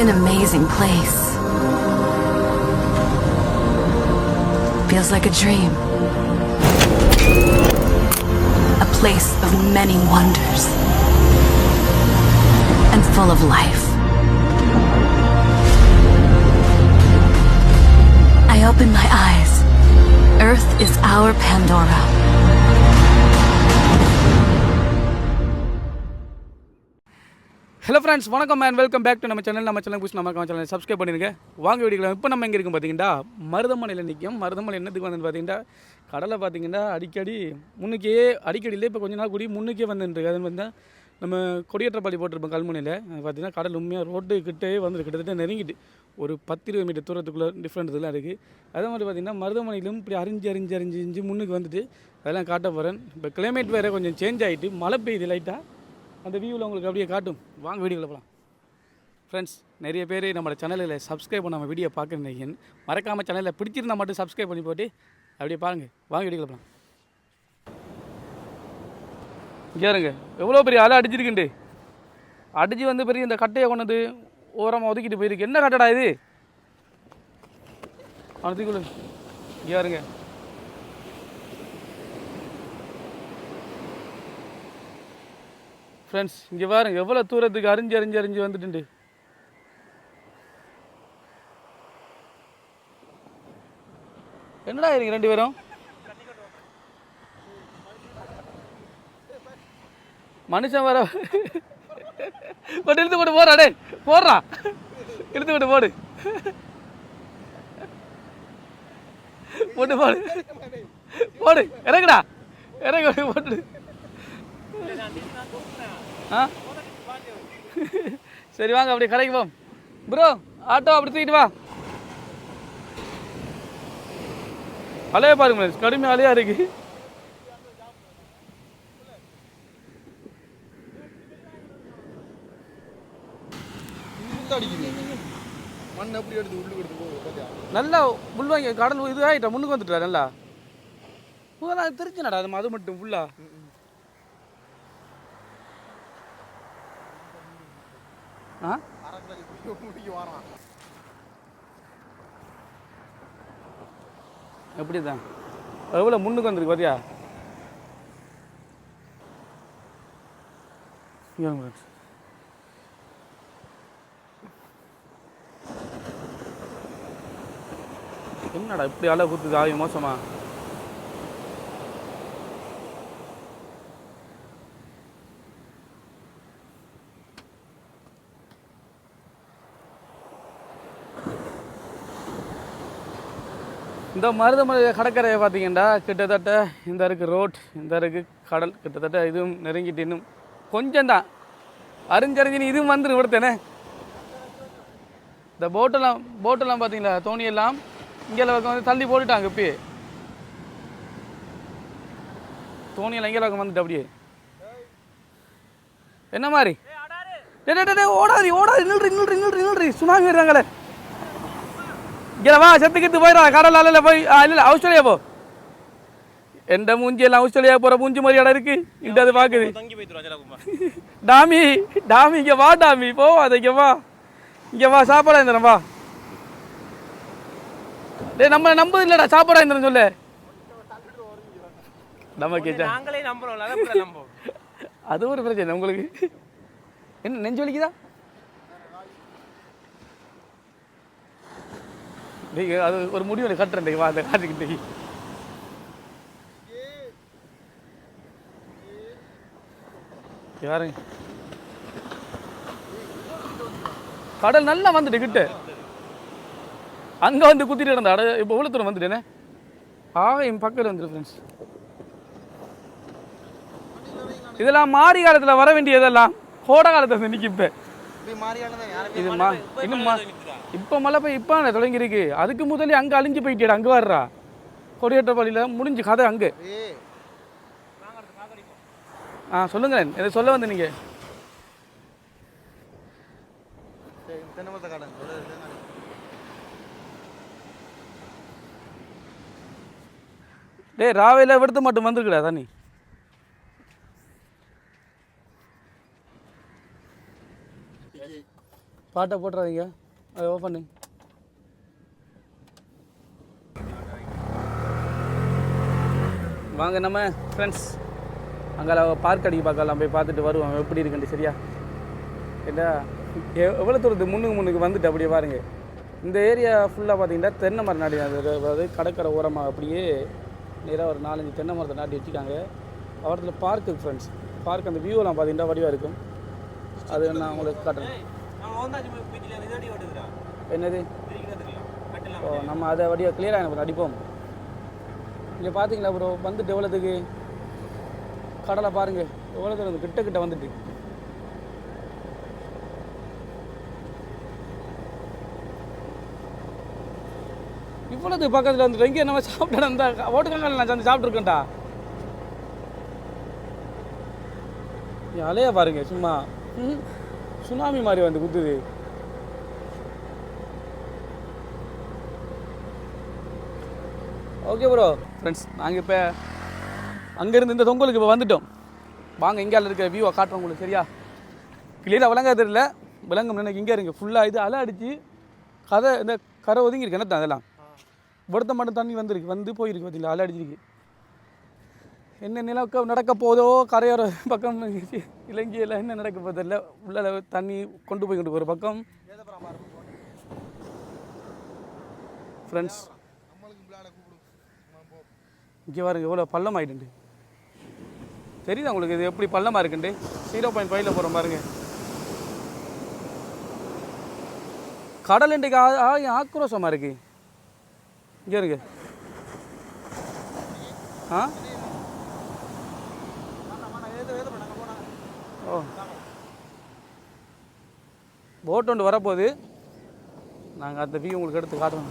an amazing place. Feels like a dream. A place of many wonders. And full of life. I open my eyes. Earth is our Pandora. Friends வணக்கம் man welcome back to நம்ம channel நம்ம channel புதுசு நம்ம channel subscribe பண்ணிருங்க வாங்க வீடியோவில் இப்போ நம்ம எங்கே இருக்கும் பார்த்தீங்கன்னா மருதமலையில் நிற்கும் மருதமலை என்னத்துக்கு வந்து பார்த்தீங்கன்னா கடலை பார்த்தீங்கன்னா அடிக்கடி முன்னுக்கே அடிக்கடியிலே இப்போ கொஞ்ச நாள் கூடி முன்னுக்கே வந்துருக்கு. அது வந்து நம்ம கொடியேற்றப்பாடி போட்டிருப்போம் கல்முனையில். பார்த்தீங்கன்னா கடல் உண்மையாக ரோட்டு கிட்டே வந்து கிட்டத்தட்ட நெருங்கிட்டு. ஒரு பத்து இருபது மீட்டர் தூரத்துக்குள்ளே டிஃப்ரெண்ட் இதெல்லாம் இருக்குது அதே மாதிரி பார்த்தீங்கன்னா மருதமலையிலும் இப்படி அரிஞ்சு அரிஞ்சு அரிஞ்சு அரிஞ்சு முன்னுக்கு வந்துட்டு அதெல்லாம் காட்ட போகிறேன் இப்போ கிளைமேட் வேறு கொஞ்சம் சேஞ்ச் ஆகிட்டு மழை பெய்யுது லைட்டாக அந்த வியூவில் உங்களுக்கு அப்படியே காட்டும். வாங்க வீடியோவில் போகலாம் ஃப்ரெண்ட்ஸ் நிறைய பேர் நம்மளோட சேனலில் சப்ஸ்கிரைப் பண்ணாமல் வீடியோ பார்க்குறீங்க மறக்காமல் சேனலில் பிடிச்சிருந்தா மட்டும் சப்ஸ்கிரைப் பண்ணி போட்டு அப்படியே பாருங்கள் வாங்க வீடியோவில் போகலாம் கேருங்க எவ்வளோ பெரிய அலை அடிச்சிருக்குண்டு. அடிச்சு வந்து பெரிய இந்த கட்டையை கொண்டது ஓரமாக ஒதுக்கிட்டு போயிருக்கு. என்ன கட்டடா இது? அவனத்துக்குள்ள கேருங்க ஃப்ரெண்ட்ஸ் இங்கே பாருங்க எவ்வளோ தூரத்துக்கு அரிஞ்சு அரிஞ்சு அரிஞ்சு வந்துட்டு என்னடா இருக்கு ரெண்டு பேரும்? மனுஷன் வர பட் இழுத்து போட்டு போடுறா டே போடுறா. இழுத்து போட்டு போடு. போட்டு போடு. போடு இறங்குடா. இறங்க போட்டு. ஆ? சரி வாங்க அப்படியே கடைக்கு போம் ப்ரோ ஆட்டோ அப்படி தூக்கிட்டு வா. அலைய பாருங்க கடுமை அலையாக இருக்கு. மண் எப்படி எடுத்து உள்ளுக்கு எடுத்து போகுது நல்லா முள்வாங்க கடல் இது ஆகிட்டா முன்னுக்கு வந்துட்டா நல்லா. தெரிஞ்சு நடா அது அது மட்டும் ஃபுல்லா ஆ அரைக்கடல் முடிக்க வரான் எப்படி தான் எவ்வளோ முன்னுக்கு வந்துருக்கு பார்த்தியா. என்னடா இப்படி அலை குத்துது? ஆகி மோசமா? இந்த மருதமலை கடற்கரையை பார்த்தீங்கன்னா கிட்டத்தட்ட இந்த இருக்குது ரோட் இந்த இருக்குது கடல் கிட்டத்தட்ட இதுவும் நெருங்கிட்டு இன்னும் கொஞ்சம் தான் அரிஞ்சரிஞ்சின்னு இதுவும் வந்துடு கொடுத்தேனே இந்த போட்டெல்லாம் போட்டெல்லாம் பார்த்தீங்களா தோணியெல்லாம் இங்கே வந்து தள்ளி போட்டுட்டாங்க இப்பயே. தோணியெல்லாம் இங்கே பக்கம் வந்துட்டு அப்படியே. என்ன மாதிரி? ஓடாது ஓடாது நில்றி நில்றி நில்றி நில்றி சுனாமி வருதாங்களே இங்கே வா செத்துக்கிட்டு போயிடா கடல் அலையில போய் இல்ல ஆஸ்திரேலியா போ. எந்த மூஞ்சி எல்லாம் ஆஸ்திரேலியா போற மூஞ்சி மாதிரி இடம் இருக்கு? இந்த அது பாக்குது. டாமி டாமி இங்க வா டாமி போ அதை இங்க வா. இங்க வா சாப்பாடா இருந்தேன் வா. டேய் நம்ம நம்பது இல்லடா சாப்பாடா இருந்தேன் சொல்லு. நம்ம கேட்டா. நாங்களே நம்புவோம்? அது ஒரு பிரச்சனை உங்களுக்கு. என்ன நெஞ்சு வலிக்குதா? நீங்க அது ஒரு முடிவு கட்டுறேன் வா அந்த காட்டுக்கிட்டு யாருங்க? கடல் நல்லா வந்துட்டு கிட்ட. அங்க வந்து குத்திட்டு கிடந்தா அட இப்போ இவ்வளோ தூரம் வந்துட்டேனே ஆக என் பக்கத்தில் வந்துரு ஃப்ரெண்ட்ஸ் இதெல்லாம் மாறி காலத்தில் வர வேண்டியதெல்லாம் கோடை காலத்தை வந்து இது மா இன்னும் இப்போ மழை பெய்ய இப்போ தொடங்கி இருக்கு அதுக்கு முதல்ல அங்கே அழிஞ்சு போயிட்டேடா அங்கே வர்றா கொடியேற்றப்பள்ளியில் முடிஞ்சு கதை அங்கே. ஆ சொல்லுங்களேன். இதை சொல்ல வந்து நீங்கள். டேய் ராவையில் விடுத்து மட்டும் வந்திருக்குடா தண்ணி. பாட்டை போட்டுறாதீங்க. அதை ஓப்பன் வாங்க நம்ம ஃப்ரெண்ட்ஸ் அங்கே பார்க் அடிக்க பார்க்கலாம். போய் பார்த்துட்டு வருவோம். எப்படி இருக்குன்ட்டு சரியா? ஏண்டா? எவ்வளோ தூரத்துக்கு முன்னுக்கு முன்னுக்கு வந்துட்டு அப்படியே பாருங்க. இந்த ஏரியா ஃபுல்லாக பார்த்தீங்கன்னா தென்னை மரம் நாடி அதாவது கடற்கரை ஓரமாக அப்படியே நேராக ஒரு நாலஞ்சு தென்னை மரத்தை நாட்டி வச்சுருக்காங்க. அவரத்தில் பார்க்கு ஃப்ரெண்ட்ஸ் பார்க் அந்த வியூலாம் பார்த்தீங்கன்னா வடிவாக இருக்கும். அது நான் உங்களுக்கு காட்டுறேன். என்னது? ஓ நம்ம அதை வடிவாக கிளியராக எனக்கு அடிப்போம். இங்கே பார்த்தீங்களா ப்ரோ வந்துட்டு எவ்வளோத்துக்கு கடலை பாருங்க. எவ்வளோ தூரம் கிட்ட கிட்ட வந்துட்டு. இவ்வளவு பக்கத்தில் வந்துட்டு இங்கே நம்ம சாப்பிட்டு அந்த ஓட்டுக்கங்கால் நான் சேர்ந்து சாப்பிட்ருக்கேன்டா அலையா பாருங்க சும்மா. ம், சுனாமி மாதிரி வந்து குத்துது. ஓகே ப்ரோ ஃப்ரெண்ட்ஸ் நாங்கள் இப்போ அங்கேருந்து இந்த தொங்கலுக்கு இப்போ வந்துட்டோம். வாங்க இங்கால இருக்கிற வியூவை காட்டுறோம் உங்களுக்கு சரியா? கிளியராக விளங்க தெரியல. விளங்கும் எனக்கு இங்கே இருங்க. ஃபுல்லாக இது அலை அடித்து கதை இந்த கரை ஒதுங்கியிருக்கு என்ன அதெல்லாம்? ஒருத்த மட்டும் தண்ணி வந்திருக்கு வந்து போயிருக்கு பார்த்தீங்களா அலை அடிச்சிருக்கு. என்ன நிலக்க நடக்க போதோ கரையோர பக்கம் இலங்கையில் என்ன நடக்க போதில்ல உள்ள தண்ணி கொண்டு போய் கொண்டு ஒரு பக்கம். ஃப்ரெண்ட்ஸ் இங்கே பாருங்க எவ்வளோ பள்ளம் ஆகிடுண்டு தெரியுதா உங்களுக்கு இது எப்படி பள்ளமாக இருக்குண்டு? ஜீரோ பாயிண்ட் ஃபைவ்ல போகிறோம் பாருங்க. கடல் இன்றைக்கு ஆ- ஆக்ரோஷமாக இருக்கு. இங்கே இருங்க. ஆ? ஓ. போட் ஒன்று வரப்போகுது. நாங்கள் அந்த வியூ உங்களுக்கு எடுத்து காட்டுறோம்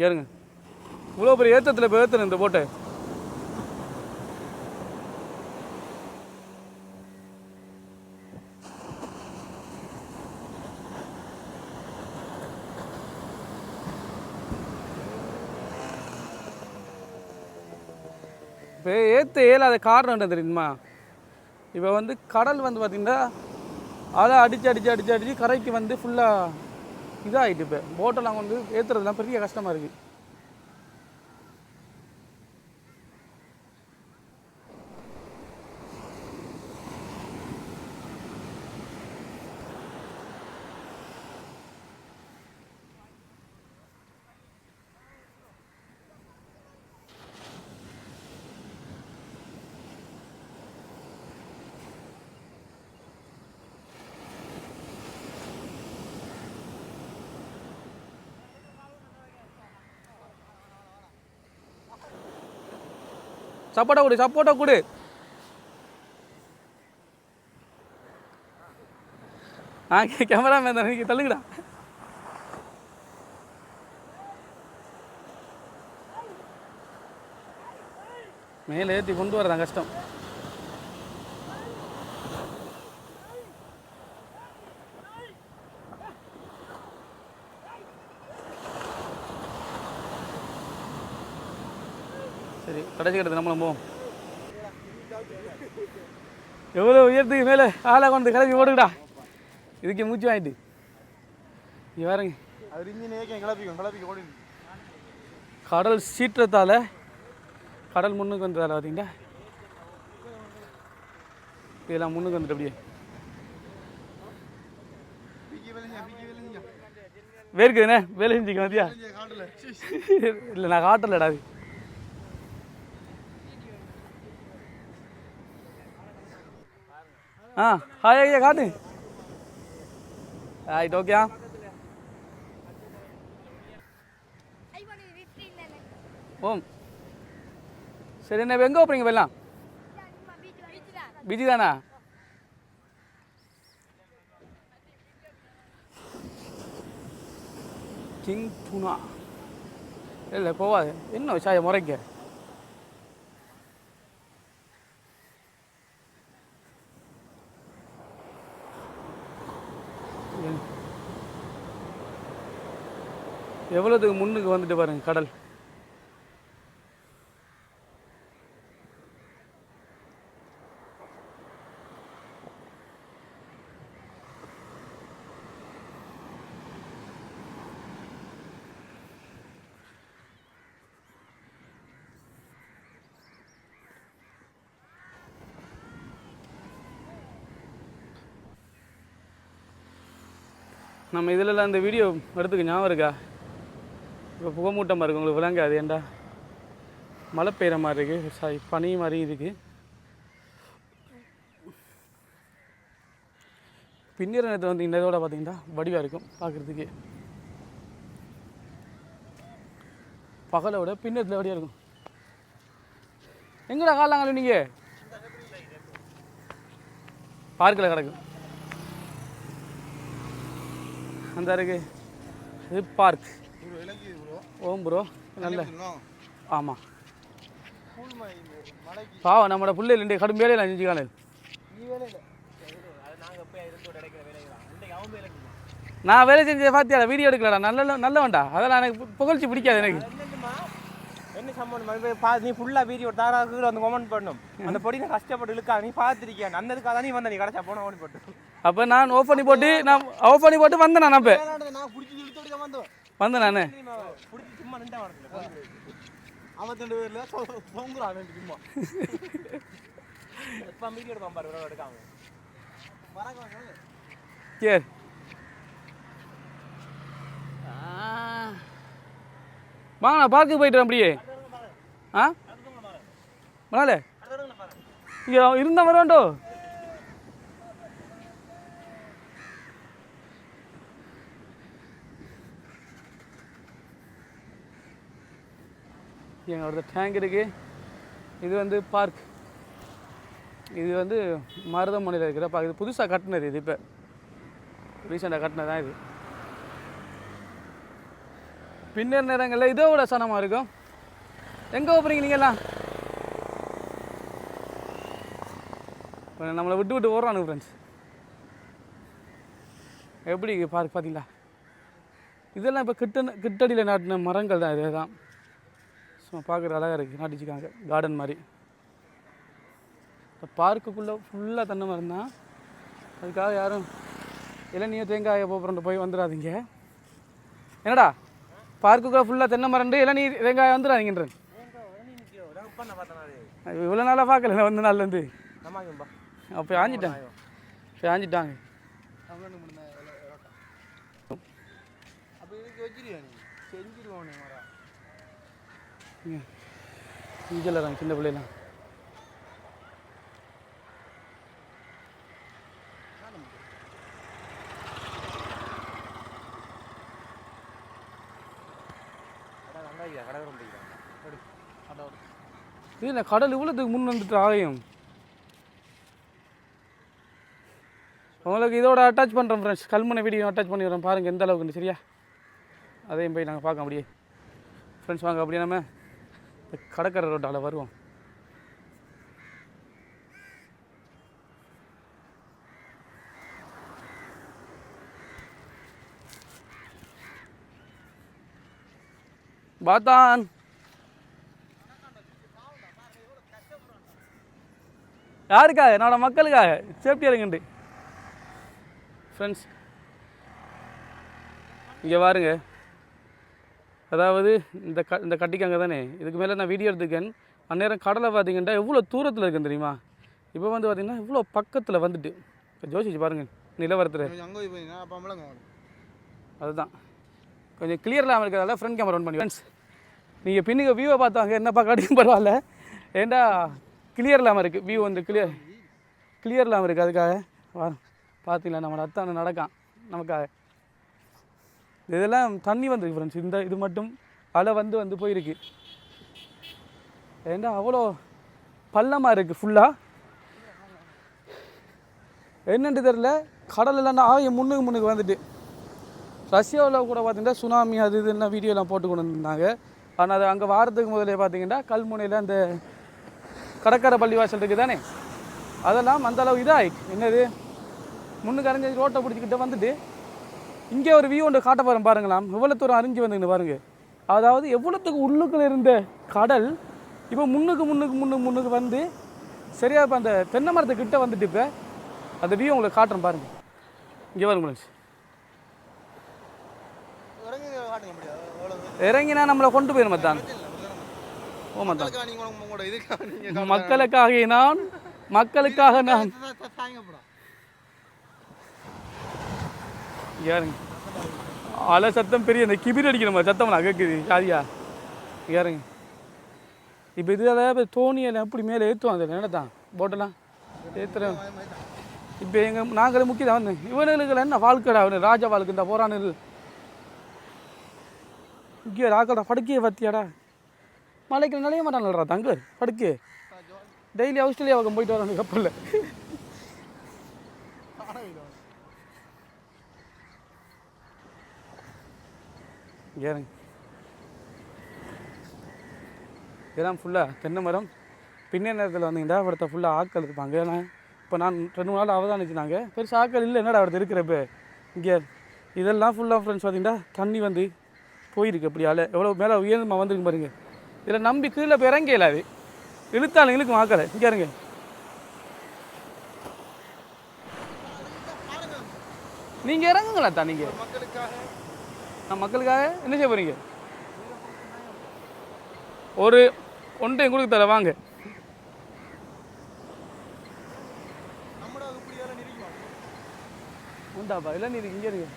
ஏறுங்க. இவ்வளோ பெரிய ஏற்றத்தில் இப்போ ஏற்றுறேன் இந்த போட்டை இப்போ ஏற்ற இயலாத காரணம் என்ன தெரியுமா? இப்போ வந்து கடல் வந்து பார்த்திங்கன்னா அலை அடித்து அடித்து அடித்து அடித்து கரைக்கு வந்து ஃபுல்லாக இதாகிட்டு இப்போ. போட்டெல்லாம் வந்து ஏற்றுறதுலாம் பெரிய கஷ்டமாக இருக்குது சப்போட்டா கொடு சப்போட்டா கொடு. ஆ கேமராமேன் தானே நீங்க தள்ளுங்கடா. மேலே ஏற்றி கொண்டு வரதான் கஷ்டம். சரி கடைசி கட்டத்து நம்மளும் போவோம். எவ்வளோ உயரத்துக்கு மேலே ஆளை கொண்டு கிளம்பி ஓடுங்கடா. இதுக்கு மூச்சு வாங்கிட்டு. இங்கே பாருங்க. கடல் சீற்றத்தால் கடல் முன்னுக்கு வந்ததால் பார்த்தீங்களா இதெல்லாம் முன்னுக்கு வந்துட்டு அப்படியே. வேர்க்குதுண்ணே வேலை செஞ்சுக்க மதியா காட்டுல. இல்லை நான் காட்டலடா அது. ஆ ஹாய் ஐயா காட்டு. ரைட் ஓகே ஓம். சரி என்ன எங்கே போகிறீங்க போயலாம் பிஜி தானா கிங் டூனா இல்லை போவாது. என்ன சாய முறைக்க? எவ்வளோத்துக்கு முன்னுக்கு வந்துட்டு பாருங்க கடல். நம்ம இதிலலாம் இந்த வீடியோ எடுத்துக்க ஞாபகம் இருக்கா? இப்போ புகமூட்டமாக இருக்குது உங்களுக்கு விளங்காது ஏண்டா? மழை பெய்கிற மாதிரி இருக்குது சாரி பனி மாதிரி இருக்குது பின்னிற நேரத்தில் வந்து இந்த இதோட பார்த்தீங்கன்னா வடிவாக இருக்கும் பார்க்குறதுக்கு பகலை விட பின்னத்தில் வடிவாக இருக்கும். எங்கடா காலாங்க நீங்கள் பார்க்கில் கிடக்கும் அந்த இருக்கு. இது பார்க். ஓம் ப்ரோ. நல்ல ஆமாம் பாவம் நம்மளோட பிள்ளை ரெண்டு கடும் வேலையில் வேலை இல்லை நான் வேலை செஞ்சதை பார்த்தியா? வீடியோ எடுக்கலடா. நல்ல நல்லவன்டா. அதெல்லாம் எனக்கு புகழ்ச்சி பிடிக்காது எனக்கு. என்ன பா நீ ஃபுல்லா வீடியோ தாரா கீழே வந்து கமெண்ட் பண்ணும் அந்த பொடி நான் கஷ்டப்பட்டு இழுக்கா நீ பார்த்துருக்கியா? அந்ததுக்காக தான் நீ வந்த நீ கடைச்சா போன ஓடி போட்டு. அப்போ நான் ஓப்பன் பண்ணி போட்டு நான் ஆஃப் பண்ணி போட்டு வந்தேன் நான் அப்போ? நான் வந்தேன். நான். நின்றா வரல ஐம்பத்தெண்டு பேர்ல தொங்குறான் சும்மா. எப்போ வீடியோ எடுப்பான் பாரு இவ்வளவு எடுக்காம மறக்காம சரி வாங்க நான் பார்க்கு போயிட்டு அப்படியே. ஆ? மணால இங்கே இருந்தால் வருவாண்டோ எங்களோட டேங்க் இருக்குது இது வந்து பார்க் இது வந்து மருதமனையில் இருக்கிற பார்க் இது புதுசாக கட்டினது இது இப்போ. ரீசெண்டாக கட்டினது தான் இது. பின்னர் நேரங்களில் இதோ விட சனமாக இருக்கும். எங்கே போகிறீங்க நீங்கள்லாம் இப்போ நம்மளை விட்டு விட்டு ஓடுறானுங்க ஃப்ரெண்ட்ஸ் எப்படி பார்க் பார்த்தீங்களா இதெல்லாம் இப்போ கிட்ட கிட்டடியில் நாட்டின மரங்கள் தான் இதே தான் பார்க்குற அழகாக இருக்குது நாட்டிச்சிருக்காங்க கார்டன் மாதிரி. இப்போ பார்க்குக்குள்ளே ஃபுல்லாக தென்னை மரம் தான். அதுக்காக யாரும் இளநீர் தேங்காயை போகிறோம் போய் வந்துடாதீங்க. என்னடா? பார்க்குக்குள்ளே ஃபுல்லாக தென்னை மரண்டு இளநீர் தேங்காய் வந்துடாதீங்கன்றேன். இவ்வளோ நாளாக பார்க்கல வந்து நாள்லேருந்து அப்போ ஆஞ்சிட்டாங்க இப்போ ஆஞ்சிட்டாங்க. அப்போ இதுக்கு இங்கே. இல்லைறாங்க சின்ன பிள்ளைலாம் இது கடல் இவ்வளோத்துக்கு முன் வந்துட்டு ஆலயம்? உங்களுக்கு இதோட அட்டாச் பண்ணுறோம் ஃப்ரெண்ட்ஸ் கல்முனை வீடியோ அட்டாச் பண்ணி வரேன் பாருங்கள் எந்த அளவுக்கு சரியா? அதையும் போய் நாங்கள் பார்க்க அப்படியே ஃப்ரெண்ட்ஸ் வாங்க அப்படியே நம்ம கடற்கரை ரோட்டால் வருவோம். பாத்தான். யாருக்காக? என்னோட மக்களுக்காக. சேஃப்டியாக இருங்கண்டு ஃப்ரெண்ட்ஸ் இங்கே பாருங்க அதாவது இந்த க இந்த கட்டிக்காங்க தானே? இதுக்கு மேலே நான் வீடியோ எடுத்துக்கேன் அந்நேரம் கடலை பார்த்தீங்கன்னா எவ்வளோ தூரத்தில் இருக்குன்னு தெரியுமா? இப்போ வந்து பார்த்தீங்கன்னா இவ்வளோ பக்கத்தில் வந்துட்டு. ஜோசிச்சு பாருங்க நிலவரத்தில். அதுதான். கொஞ்சம் கிளியர் இல்லாமல் இருக்கிறதால ஃப்ரண்ட் கேமரா ஆன் பண்ணி ஃப்ரெண்ட்ஸ் நீங்கள் பின்னுக்கு வியூவை பார்த்தாங்க என்ன பார்க்காட்டியும் பரவாயில்ல. ஏண்டா கிளியர் இல்லாமல் இருக்குது வியூ வந்து கிளியர் கிளியர் இல்லாமல் இருக்குது அதுக்காக. வா பார்த்தீங்களா நம்ம அத்தான் நடக்கான் நமக்காக. இதெல்லாம் தண்ணி வந்திருக்கு ஃப்ரெண்ட்ஸ் இந்த இது மட்டும் அலை வந்து வந்து போயிருக்கு. ஏன்னா அவ்வளோ பள்ளமாக இருக்குது ஃபுல்லாக என்னென்று தெரில கடல் இல்லைன்னா ஆகிய முன்னுக்கு முன்னுக்கு வந்துட்டு. ரஷ்யாவில் கூட பார்த்தீங்கன்னா சுனாமி அது இதுன்னா வீடியோலாம் போட்டு கொண்டு வந்திருந்தாங்க. ஆனால் அது அங்கே வாரத்துக்கு முதலே பார்த்தீங்கன்னா கல்முனையில் அந்த கடற்கரை பள்ளிவாசல் இருக்குது தானே? அதெல்லாம் அந்தளவு அளவு என்னது? முன்னுக்கு அரைஞ்சி ரோட்டை பிடிச்சிக்கிட்டே வந்துட்டு இங்கே ஒரு வியூ ஒன்று காட்ட போகிறேன் பாருங்களாம் எவ்வளோ தூரம் அறிஞ்சு வந்துங்க பாருங்க அதாவது எவ்வளோத்துக்கு உள்ளுக்குள்ள இருந்த கடல் இப்போ முன்னுக்கு முன்னுக்கு முன்னுக்கு முன்னுக்கு வந்து சரியா இப்போ அந்த தென்னை மரத்து கிட்ட வந்துட்டு இப்போ அந்த வியூ உங்களுக்கு காட்டுறேன் பாருங்க இங்கே பாருங்க இறங்கினா நம்மளை கொண்டு போயிடும் மத்தான் ஓ மத்தான் மக்களுக்காக நான் மக்களுக்காக நான் ஏறுங்க அலை சத்தம் பெரிய இந்த கிபிர் அடிக்கிற மாதிரி சத்தம் நான் கேட்குது ஜாதியா. ஏறுங்க இப்போ இது அதாவது தோணியில் அப்படி மேலே ஏற்றுவாங்க என்னதான் போட்டெல்லாம். ஏற்றுறேன் இப்போ எங்கள் நாங்களே முக்கியம் வந்து. இவனுங்களுக்கு என்ன வாழ்க்கைடா அவனு ராஜா வாழ்க்கை இந்த போறான்னு முக்கிய ராக்கடா படுக்கையை பார்த்தியாடா. மலைக்கு நிலைய மாட்டான்லடா தங்க படுக்கு. டெய்லி ஆஸ்திரேலியாவுக்கு போயிட்டு வரானு கப்பலில் ஏறங்க இதெல்லாம் ஃபுல்லாக தென்னை மரம். பின்ன நேரத்தில் வந்தீங்கன்னா இடத்த ஃபுல்லாக ஆக்கள் இருப்பாங்க. ஏன்னா இப்போ நான் ரெண்டு மூணு நாள் அவதானிச்சு நாங்கள் பெருசாக ஆக்கள் இல்லை. என்னடா அவர்கிட்ட இருக்கிறப்ப இங்கே இதெல்லாம் ஃபுல்லாக ஃப்ரெண்ட்ஸ் பார்த்தீங்கன்னா தண்ணி வந்து போயிருக்கு அப்படியால. எவ்வளோ மேலே உயர்ந்தமாக வந்துருக்கு பாருங்க. இதில் நம்பி கீழே போய் இறங்க இல்லாது இழுத்தாலும் இழுக்கும் இங்கே இருங்க நீங்கள் இறங்குங்களா தான் நீங்கள் நான் மக்களுக்காக என்ன செய்ய போகிறீங்க ஒரு ஒன்றை கொடுக்க தர வாங்க. நம்மளோட உண்டாப்பா இல்லை நீ இங்கே இருக்கு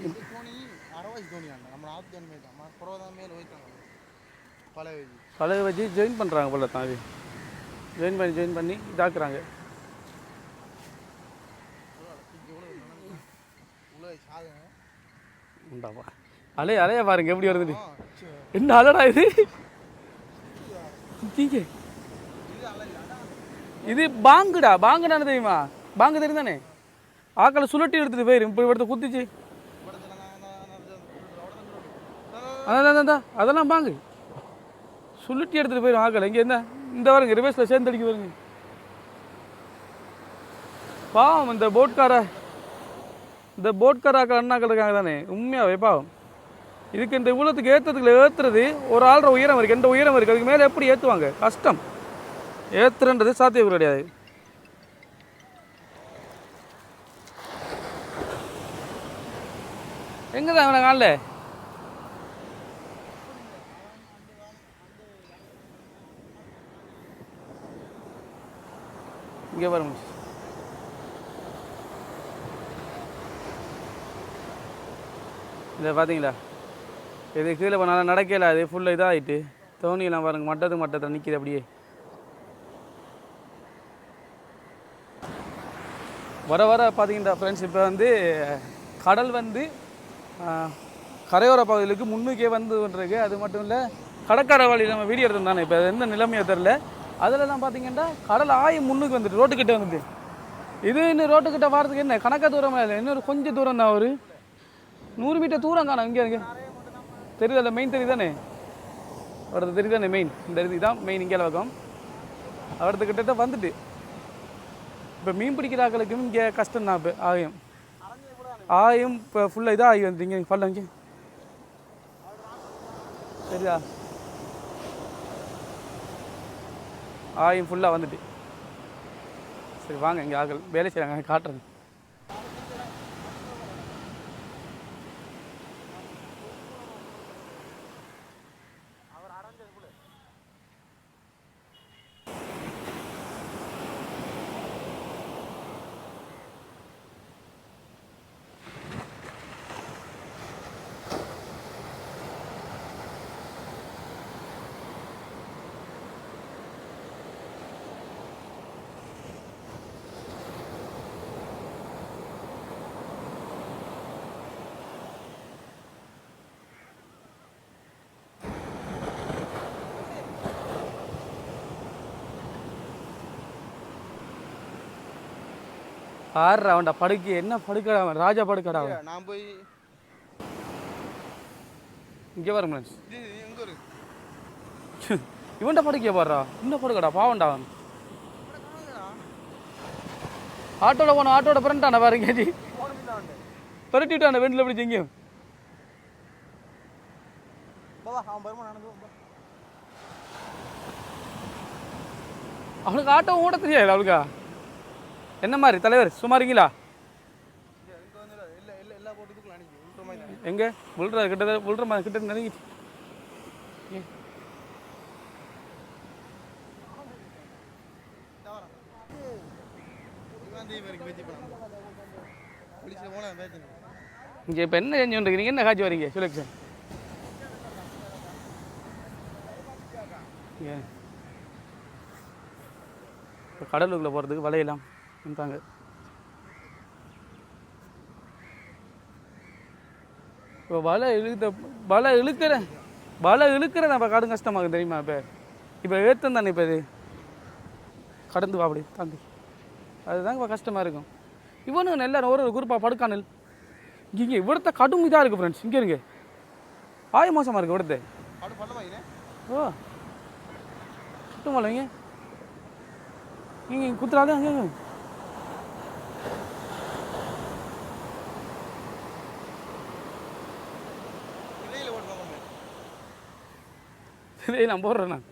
இந்த தோணி அரைவாசி தோணி அண்ணா. நம்ம ஆத்து தோணி மாதிரி தான். மேல் தான் வச்சு பழக வச்சு ஜாயின் பண்ணுறாங்க போல தான் அது ஜாயின் பண்ணி ஜாயின் பண்ணி இதாக்குறாங்க உண்டாப்பா அலைய அலைய பாருங்க எப்படி சரி. என்ன அலடா இது இங்க. இது பாங்குடா பாங்குடான்னு தெரியுமா பாங்கு தெரியும் தானே ஆக்களை சுழட்டி எடுத்துட்டு போயிரு இப்போ எடுத்து குத்திச்சு அதான் அதெல்லாம் பாங்கு சுளுட்டி எடுத்துகிட்டு போயிடும் ஆகலை இங்கே என்ன? இந்த வருங்க ரிவர்ஸில் சேர்ந்து அடிக்க வருங்க பாவம் இந்த போட்கார இந்த போட்காராக்கள் அண்ணாக்கள் இருக்காங்க தானே. உண்மையாகவே பாவம். இதுக்கு இந்த இவ்வளோத்துக்கு ஏற்றதுக்குள்ள ஏற்றுறது ஒரு ஆள்ற உயரம் இருக்குது எந்த உயரம் இருக்குது அதுக்கு மேலே எப்படி ஏற்றுவாங்க கஷ்டம். ஏற்றுறன்றது சாத்தியம் கிடையாது. எங்கே தான் அவனை காணல இங்கே பாருங்க. இதை பார்த்தீங்களா? இது கீழே போனாலும் நடக்கலை அது ஃபுல்லாக இதாகிட்டு தோணியெல்லாம் பாருங்கள் மட்டத்து மட்டத்தை நிற்கிது அப்படியே. வர வர பார்த்தீங்கன்னா ஃப்ரெண்ட்ஸ் இப்போ வந்து கடல் வந்து கரையோர பகுதிகளுக்கு முன்னுக்கே வந்து அது மட்டும் இல்லை கடற்கரை வழி நம்ம வீடியோ எடுத்திருந்தானே தானே இப்போ எந்த நிலைமையோ தெரில அதிலலாம் பார்த்தீங்கன்னா கடல் ஆய் முன்னுக்கு வந்துட்டு ரோட்டுக்கிட்ட வந்துட்டு. இது இன்னும் ரோட்டுக்கிட்ட வரதுக்கு என்ன கணக்க தூரமாக இல்லை இன்னொரு கொஞ்சம் தூரம் தான் ஒரு நூறு மீட்டர் தூரம் காணும் இங்கே இங்கே தெரியுதல்ல மெயின் தெரியுதானே அவரது தெரியுதானே மெயின் இந்த இது இதான் மெயின் இங்கே பக்கம் அவரது கிட்ட வந்துட்டு. இப்போ மீன் பிடிக்கிற ஆக்களுக்கும் இங்கே கஷ்டம் தான் இப்போ ஆயம். ஆயும் இப்போ ஃபுல்லாக இதாக ஆகி வந்துட்டீங்க பல்ல இங்கே. சரியா ஆயும் ஃபுல்லாக வந்துட்டு. சரி வாங்க இங்கே ஆகல் வேலை செய்கிறாங்க காட்டுறேன் ஆடுறா அவன்டா படுக்கை. என்ன படுக்கடா அவன்? ராஜா படுக்கடா அவன். நான் போய் இங்கே வர ஃப்ரெண்ட்ஸ் இது எங்க இருக்கு இவன்டா படுக்கைய பாடுறா. இன்னும் படுக்கடா பாவன்டா அவன். ஆட்டோட போன ஆட்டோட பிறண்டான பாருங்க ஜி புரட்டி விட்டான வெண்டில் எப்படி போ. அவனுக்கு ஆட்டோ ஓட தெரியாது அவளுக்கா? என்ன மாதிரி தலைவர் சும்மா இருக்கீங்களா? எங்கே? உள்ற கிட்ட உள்ற மாதிரி கிட்ட நெருங்கி இங்கே இப்போ என்ன செஞ்சு கொண்டிருக்கீங்க என்ன காட்சி வரீங்க? சுலக்ஷன் இப்போ கடலுக்குள்ளே போகிறதுக்கு வலையெல்லாம் இருந்தாங்க இப்போ வலை இழுத்த வலை இழுக்கிற வலை இழுக்கிற நம்ம கடும் கஷ்டமாகும் தெரியுமா இப்போ? இப்போ ஏற்றம் தானே இப்போ இது? கடந்து வா அப்படி தாண்டி. அதுதான் இப்போ கஷ்டமாக இருக்கும். இவனுங்க எல்லாரும் ஒரு ஒரு குரூப்பாக படுக்கானல். இங்கே இவிடத்த கடும் இதாக இருக்குது ஃப்ரெண்ட்ஸ் இங்கே இருங்க. ஆய மோசமாக இருக்குது பண்ண ஓ. சுத்தம் இல்லைங்க நீங்கள் குத்துறாதே அங்கே இதே நான் போடுறேன் நான்.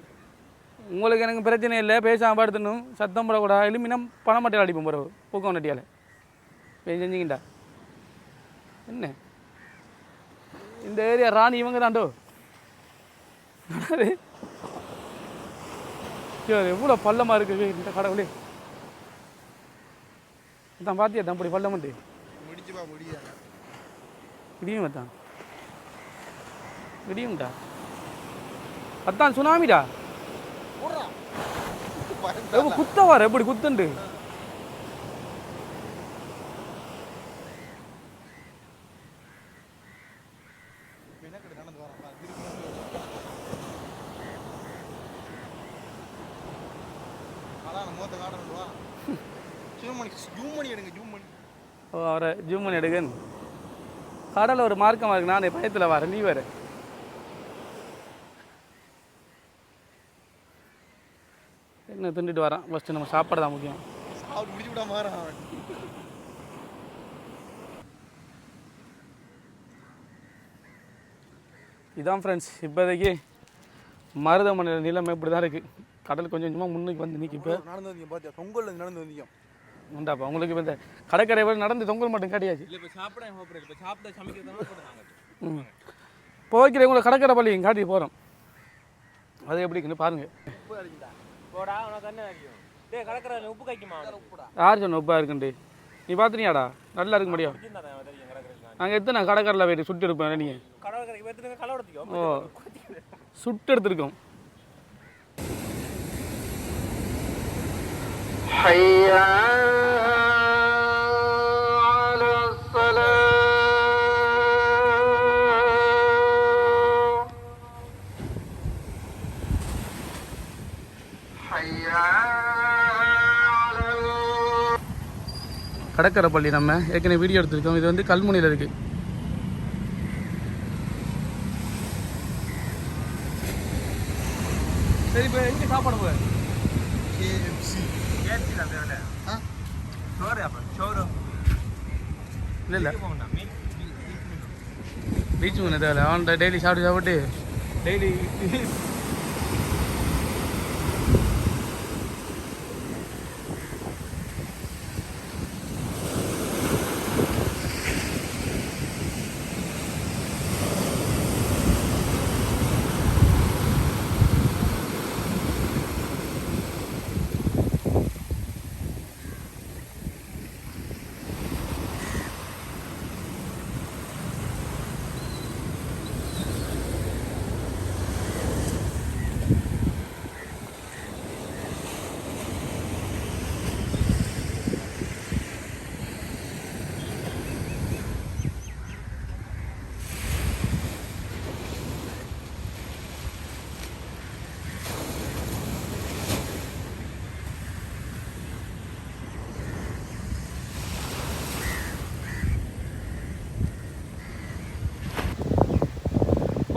உங்களுக்கு எனக்கு பிரச்சனை இல்லை பேசாமல் படுத்தணும் சத்தம் போடக்கூடாது எலுமினா பணம் மட்டும் அடிப்போம் பிறகு பூக்கம் நட்டியால் செஞ்சுக்கிட்டா என்ன? இந்த ஏரியா ராணி இவங்க தாண்டோ எவ்வளோ பள்ளமாக இருக்குது இந்த கடவுளே. தான் பார்த்தியா தான் இப்படி பள்ளம் வந்து? முடிச்சுப்பா முடியாது. இடியும் அதான் சுனாமிடா குத்த வர? எப்படி குத்துண்டு? வரான் வரான். எடுங்க அவரை ஜூம் பண்ணி எடுக்கன் கடல் ஒரு மார்க்கமாக இருக்கு. நான் பயத்தில் வரேன். நீ வேறு. திண்டுட்டு வரேன். ஃபஸ்ட்டு நம்ம சாப்பாடு தான் முக்கியம். சாப்பிட்டு முடிச்சு வரான் அவன் இதான் ஃப்ரெண்ட்ஸ் இப்போதைக்கு மருதமனையில் நிலைமை இப்படி தான் இருக்குது கடல் கொஞ்சம் கொஞ்சமாக முன்னுக்கு வந்து நிற்கி இப்போ. நடந்து வந்தீங்க பாத்தியா? தொங்கல்ல நடந்து வந்தீங்க. உண்டாப்பா உங்களுக்கு இப்போ இந்த கடற்கரை வரை நடந்து தொங்கல் மட்டும் கிடையாது. இப்போ உங்களை கடற்கரை பள்ளி காட்டி போகிறோம் அது எப்படி இருக்குன்னு பாருங்கள் போடா உனக்கு என்ன டேய் கடற்கரை உப்பு கைக்குமா யார் சொன்ன உப்பா இருக்குண்டு நீ பார்த்துனியாடா நல்லா இருக்க முடியும் நாங்கள் எத்தனை கடற்கரையில் போயிட்டு சுட்டு எடுப்போம் நீங்கள் ஓ. சுட்டு எடுத்துருக்கோம். கடற்கரை பள்ளி நம்ம ஏற்கனவே வீடியோ எடுத்திருக்கோம். இது வந்து கல்முனையில் இருக்குது சரி இப்போ எங்கே சாப்பாடு போக கேஎஃப்சி தான் ஆ? அப்போ சோறு. இல்லை இல்லை. பீச் மீன் தேவை அவன் டெய்லி சாப்பிட்டு சாப்பிட்டு. டெய்லி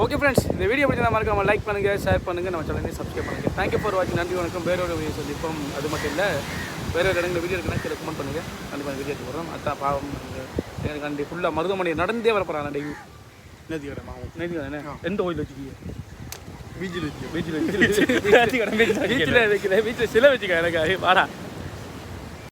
ஓகே ஃப்ரெண்ட்ஸ் இந்த வீடியோ பிடிச்சா மறக்காம லைக் பண்ணுங்கள் ஷேர் பண்ணுங்கள் நம்ம சேனலையும் சப்ஸ்கிரைப் பண்ணுங்கள் தேங்க்யூ ஃபார் வாட்சிங் நன்றி வணக்கம். வேற ஒரு வீடியோ சந்திப்போம். அது மட்டும் இல்லை வேறு ஒரு இடங்கள் வீடியோ இருக்குன்னா கீழே கமெண்ட் பண்ணுங்கள் கண்டிப்பாக வீடியோ போடுறோம் அதான் பாவம் எனக்கு கண்டி ஃபுல்லாக மருதமணி நடந்தே வரப்போகிறாங்க டெய்லி நேத்தி கடை மாவும் நேற்று எந்த கோயில் வச்சுக்கீங்க பீச்சில் வச்சு பீச்சில் பீச்சில் பீச்சில் வைக்கல பீச்சில் சிலை வச்சுக்க எனக்கு. வாடா.